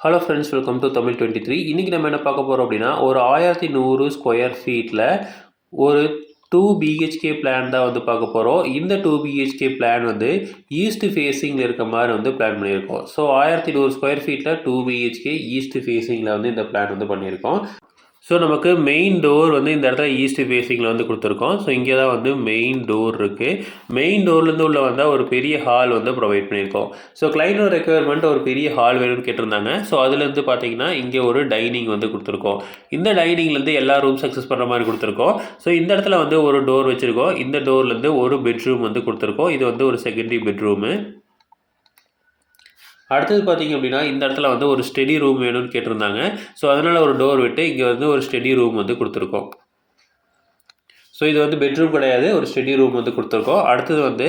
Hello friends welcome to Tamil twenty three இன்றைக்கி நம்ம என்ன பார்க்க போகிறோம் அப்படின்னா ஒரு ஆயிரத்தி நூறு ஸ்கொயர் ஃபீட்டில் ஒரு டூ பிஹெச்கே பிளான் தான் வந்து பார்க்க போகிறோம் இந்த டூ பிஹெச்கே பிளான் வந்து ஈஸ்ட் ஃபேஸிங்கில் இருக்க மாதிரி வந்து பிளான் பண்ணியிருக்கோம். ஸோ ஆயிரத்தி நூறு ஸ்கொயர் ஃபீட்டில் டூ பிஹெச்கே ஈஸ்ட் ஃபேஸிங்கில் வந்து இந்த பிளான் வந்து பண்ணியிருக்கோம். ஸோ நமக்கு மெயின் டோர் வந்து இந்த இடத்துல ஈஸ்ட் ஃபேஸிங்கில் வந்து கொடுத்துருக்கோம். ஸோ இங்கே தான் வந்து மெயின் டோர் இருக்குது மெயின் டோர்லேருந்து உள்ள வந்தால் ஒரு பெரிய ஹால் வந்து ப்ரொவைட் பண்ணியிருக்கோம். ஸோ கிளைண்டோட ரெக்குயர்மெண்ட் ஒரு பெரிய ஹால் வேணும்னு கேட்டிருந்தாங்க. ஸோ அதுலேருந்து பார்த்தீங்கன்னா இங்கே ஒரு டைனிங் வந்து கொடுத்துருக்கோம். இந்த டைனிங்லேருந்து எல்லா ரூம் சக்ஸஸ் பண்ணுற மாதிரி கொடுத்துருக்கோம். ஸோ இந்த இடத்துல வந்து ஒரு டோர் வச்சுருக்கோம். இந்த டோர்லேருந்து ஒரு பெட்ரூம் வந்து கொடுத்துருக்கோம். இது வந்து ஒரு செகண்டரி பெட்ரூமு அடுத்தது பார்த்தீங்க அப்படின்னா இந்த இடத்துல வந்து ஒரு ஸ்டெடி ரூம் வேணும்னு கேட்டிருந்தாங்க. ஸோ அதனால் ஒரு டோர் விட்டு இங்கே வந்து ஒரு ஸ்டெடி ரூம் வந்து கொடுத்துருக்கோம். ஸோ இது வந்து பெட்ரூம் கிடையாது ஒரு ஸ்டெடி ரூம் வந்து கொடுத்துருக்கோம். அடுத்தது வந்து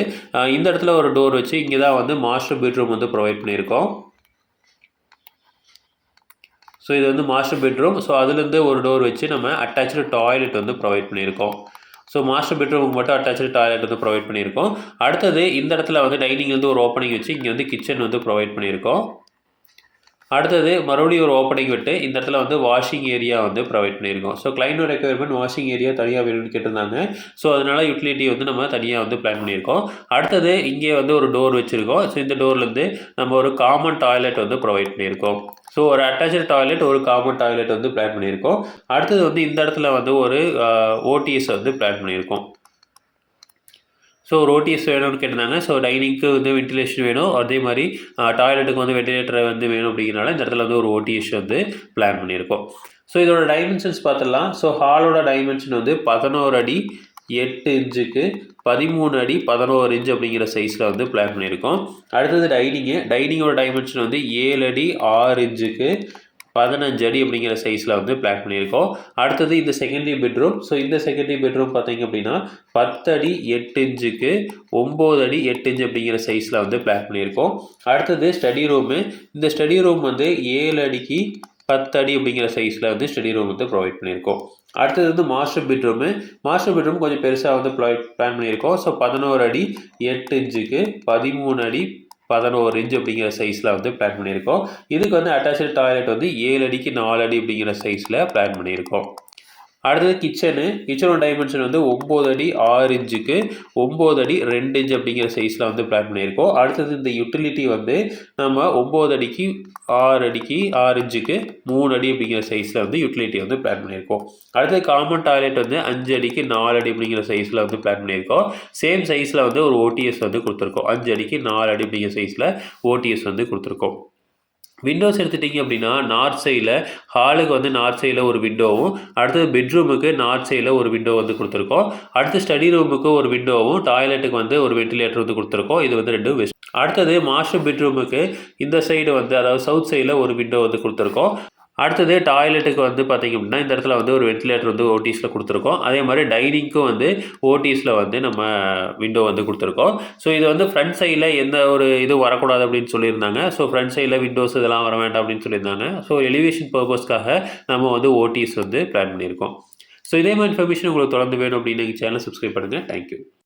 இந்த இடத்துல ஒரு டோர் வச்சு இங்கே தான் வந்து மாஸ்டர் பெட்ரூம் வந்து ப்ரொவைட் பண்ணியிருக்கோம். ஸோ இது வந்து மாஸ்டர் பெட்ரூம் ஸோ அதுலேருந்து ஒரு டோர் வச்சு நம்ம அட்டாச்சு டாய்லெட் வந்து ப்ரொவைட் பண்ணியிருக்கோம். ஸோ மாஸ்டர் பெட்ரூமுக்கு மட்டும் அட்டாச்சு டாய்லெட் வந்து ப்ரொவைட் பண்ணியிருக்கோம். அடுத்தது இந்த இடத்துல வந்து டைனிங் வந்து ஒரு ஓப்பனிங் வச்சு இங்கே வந்து கிச்சன் வந்து ப்ரொவைட் பண்ணியிருக்கோம். அடுத்தது மறுபடியும் ஒரு ஓப்பனிங் விட்டு இந்த இடத்துல வந்து வாஷிங் ஏரியா வந்து ப்ரொவைட் பண்ணியிருக்கோம். ஸோ கிளைண்டோ ரெக்குயர்மெண்ட் வாஷிங் ஏரியா தனியாக வேணும்னு கேட்டிருந்தாங்க. ஸோ அதனால் யூட்டிலிட்டி வந்து நம்ம தனியாக வந்து பிளான் பண்ணியிருக்கோம். அடுத்தது இங்கே வந்து ஒரு டோர் வச்சுருக்கோம். ஸோ இந்த டோர்லேருந்து நம்ம ஒரு காமன் டாய்லெட் வந்து ப்ரொவைட் பண்ணியிருக்கோம். ஸோ ஒரு அட்டாச்சு டாய்லெட் ஒரு காமன் டாய்லெட் வந்து பிளான் பண்ணியிருக்கோம். அடுத்தது வந்து இந்த இடத்துல வந்து ஒரு ஓடிஎஸ் வந்து பிளான் பண்ணியிருக்கோம். ஸோ ரோட்டிஸ் வேணும்னு கேட்டிருந்தாங்க. ஸோ டைனிங்க்கு வந்து வென்டிலேஷன் வேணும். அதே மாதிரி டாய்லெட்டுக்கு வந்து வென்டிலேட்டர் வந்து வேணும் அப்படிங்கிறனால இந்த இடத்துல வந்து ஒரு ஓடிஎஸ் வந்து பிளான் பண்ணியிருக்கோம். ஸோ இதோட டைமென்ஷன்ஸ் பார்த்துடலாம். ஸோ ஹாலோட டைமென்ஷன் வந்து பதினோரு அடி எட்டு இன்ச்சுக்கு பதிமூணு அடி பதினோரு இன்ச் அப்படிங்கிற சைஸில் வந்து பிளான் பண்ணியிருக்கோம். அடுத்தது டைனிங்கு டைனிங்கோட டைமென்ஷன் வந்து ஏழு அடி ஆறு இன்ச்சுக்கு பதினஞ்சு அடி அப்படிங்கிற சைஸில் வந்து பிளான் பண்ணியிருக்கோம். அடுத்தது இந்த செகண்டரி பெட்ரூம் ஸோ இந்த செகண்டரி பெட்ரூம் பார்த்தீங்க அப்படின்னா பத்து அடி எட்டு இன்ச்சுக்கு ஒம்பது அடி எட்டு இன்ச்சு அப்படிங்கிற சைஸில் வந்து பிளான் பண்ணியிருக்கோம். அடுத்தது ஸ்டடி ரூமு இந்த ஸ்டடி ரூம் வந்து ஏழு அடிக்கு பத்து அடி அப்படிங்கிற சைஸில் வந்து ஸ்டடி ரூம் வந்து ப்ரொவைட் பண்ணியிருக்கோம். அடுத்தது வந்து மாஸ்டர் பெட்ரூமு மாஸ்டர் பெட்ரூம் கொஞ்சம் பெருசாக வந்து ப்ரொவைட் பண்ணியிருக்கோம். ஸோ பதினோரு அடி எட்டு இன்ச்சுக்கு பதிமூணு அடி பதினோரு இன்ச் அப்படிங்கிற சைஸில் வந்து பிளான் பண்ணியிருக்கோம். இதுக்கு வந்து அட்டாச்சு டாய்லெட் வந்து ஏழு அடிக்கு நாலு அடி அப்படிங்கிற சைஸில் பிளான் பண்ணியிருக்கோம். அடுத்தது கிச்சனு கிச்சனோட டைமென்ஷன் வந்து ஒம்பது அடி ஆறு இன்ச்சுக்கு ஒம்பது அடி ரெண்டு இன்ச் அப்படிங்கிற சைஸில் வந்து பிளான் பண்ணியிருக்கோம். அடுத்தது இந்த யூட்டிலிட்டி வந்து நம்ம ஒம்பது அடிக்கு ஆறு அடிக்கு ஆறு இன்ச்சுக்கு மூணு அடி அப்படிங்கிற சைஸில் வந்து யூட்டிலிட்டி வந்து பிளான் பண்ணியிருக்கோம். அடுத்தது காமன் டாய்லெட் வந்து அஞ்சு அடிக்கு நாலு அடி அப்படிங்கிற சைஸில் வந்து பிளான் பண்ணியிருக்கோம். சேம் சைஸில் வந்து ஒரு ஓடிஎஸ் வந்து கொடுத்துருக்கோம். அஞ்சு அடிக்கு நாலு அடி அப்படிங்கிற சைஸில் ஓடிஎஸ் வந்து கொடுத்துருக்கோம். விண்டோஸ் எடுத்துட்டிங்க அப்படின்னா நார்த் சைடில் ஹாலுக்கு வந்து நார்த் சைடில் ஒரு விண்டோவும் அடுத்தது பெட்ரூமுக்கு நார்த் சைடில் ஒரு விண்டோ வந்து கொடுத்துருக்கோம். அடுத்து ஸ்டடி ரூமுக்கு ஒரு விண்டோவும் டாய்லெட்டுக்கு வந்து ஒரு வென்டிலேட்டர் வந்து கொடுத்துருக்கோம். இது வந்து ரெண்டு வெஸ்ட் அடுத்தது மாஸ்டர் பெட்ரூமுக்கு இந்த சைடு வந்து அதாவது சவுத் சைடில் ஒரு விண்டோ வந்து கொடுத்துருக்கோம். அடுத்தது டாய்லெட்டுக்கு வந்து பார்த்திங்க அப்படின்னா இந்த இடத்துல வந்து ஒரு வென்டிலேட்டர் வந்து ஓடிஸில் கொடுத்துருக்கோம். அதே மாதிரி டைனிங்க்கும் வந்து ஓடிஸில் வந்து நம்ம விண்டோ வந்து கொடுத்துருக்கோம். ஸோ இது வந்து ஃப்ரண்ட் சைடில் எந்த ஒரு இது வரக்கூடாது அப்படின்னு சொல்லியிருந்தாங்க. ஸோ ஃப்ரண்ட் சைடில் விண்டோஸ் இதெல்லாம் வர வேண்டாம் அப்படின்னு சொல்லியிருந்தாங்க. ஸோ எலிவேஷன் பர்பஸ்க்காக நம்ம வந்து ஓடிஸ் வந்து பிளான் பண்ணியிருக்கோம். ஸோ இதே மாதிரி இன்ஃபர்மேஷன் உங்களுக்கு தொடர்ந்து வேணும் அப்படின்னு சேனல் சப்ஸ்கிரைப் பண்ணுங்கள் தேங்க்யூ